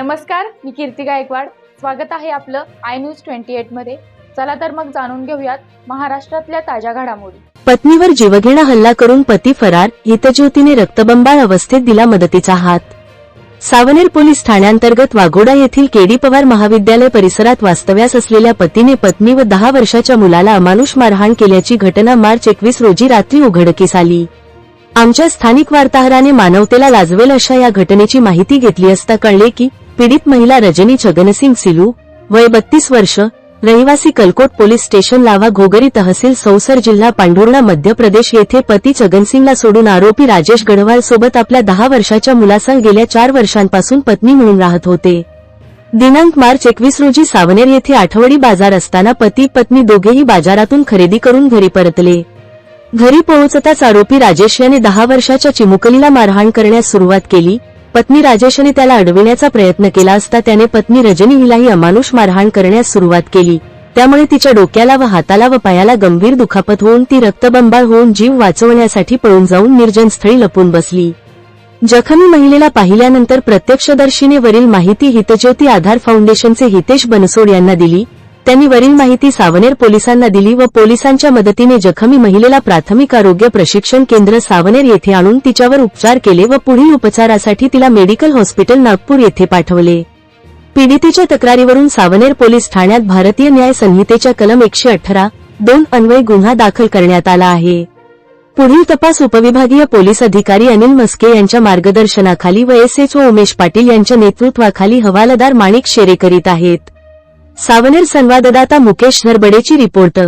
नमस्कार मी कीर्ती गायकवाड. स्वागत आहे आपलं आय न्यूज ट्वेंटी एटमध्ये. चला तर मग जाणून घेऊयात महाराष्ट्रातल्या ताज्या घडामोडी. पत्नीवर जीवघेणा हल्ला करून पती फरार हितज्योतीने रक्तबंबाळ अवस्थेत दिला मदतीचा हात. सावनेर पोलीस ठाण्यांतर्गत वाघोडा येथील केडी पवार महाविद्यालय परिसरात वास्तव्यास असलेल्या पतीने पत्नी व दहा वर्षाच्या मुलाला अमानुष मारहाण केल्याची घटना मार्च एकवीस रोजी रात्री उघडकीस आली. आमच्या स्थानिक वार्ताहराने मानवतेला लाजवेल अशा या घटनेची माहिती घेतली असता कळले की पीडित महिला रजनी छगनसिंग सिलू वय बत्तीस वर्ष रहिवासी कलकोट पोलीस स्टेशन लावा घोगरी तहसील सौसर जिल्हा पांढुर्णा मध्य प्रदेश येथे पती छगनसिंगला सोडून आरोपी राजेश गढवाल सोबत आपल्या दहा वर्षाच्या मुलासह गेल्या चार वर्षांपासून पत्नी म्हणून राहत होते. दिनांक मार्च एकवीस रोजी सावनेर येथे आठवडी बाजार असताना पती पत्नी दोघेही बाजारातून खरेदी करून घरी परतले. घरी पोहोचताच आरोपी राजेश याने दहा वर्षाच्या चिमुकलीला मारहाण करण्यास सुरुवात केली. पत्नी राजेशने त्याला अडविण्याचा प्रयत्न केला असता त्याने पत्नी रजनी हिलाही अमानुष मारहाण करण्यास सुरुवात केली. त्यामुळे तिच्या डोक्याला व हाताला व पायाला गंभीर दुखापत होऊन ती रक्तबंबाळ होऊन जीव वाचवण्यासाठी पळून जाऊन निर्जन स्थळी लपून बसली. जखमी महिलेला पाहिल्यानंतर प्रत्यक्षदर्शीने वरील माहिती हितज्योती आधार फाउंडेशनचे हितेश बनसोड यांना दिली. त्यांनी वरील माहिती सावनेर पोलिसांना दिली व पोलिसांच्या मदतीने जखमी महिलेला प्राथमिक आरोग्य प्रशिक्षण केंद्र सावनेर येथे आणून तिच्यावर उपचार केले व पुढील उपचारासाठी तिला मेडिकल हॉस्पिटल नागपूर येथे पाठवले. पीडितेच्या तक्रारीवरून सावनेर पोलीस ठाण्यात भारतीय न्याय संहितेच्या कलम एकशे अठरा दोन अन्वय गुन्हा दाखल करण्यात आला आहे. पुढील तपास उपविभागीय पोलीस अधिकारी अनिल मस्के यांच्या मार्गदर्शनाखाली व S H O Umesh Patil यांच्या नेतृत्वाखाली हवालदार माणिक शेरे करीत आहेत. सावनेर संवाददाता मुकेश नरबडेची रिपोर्ट.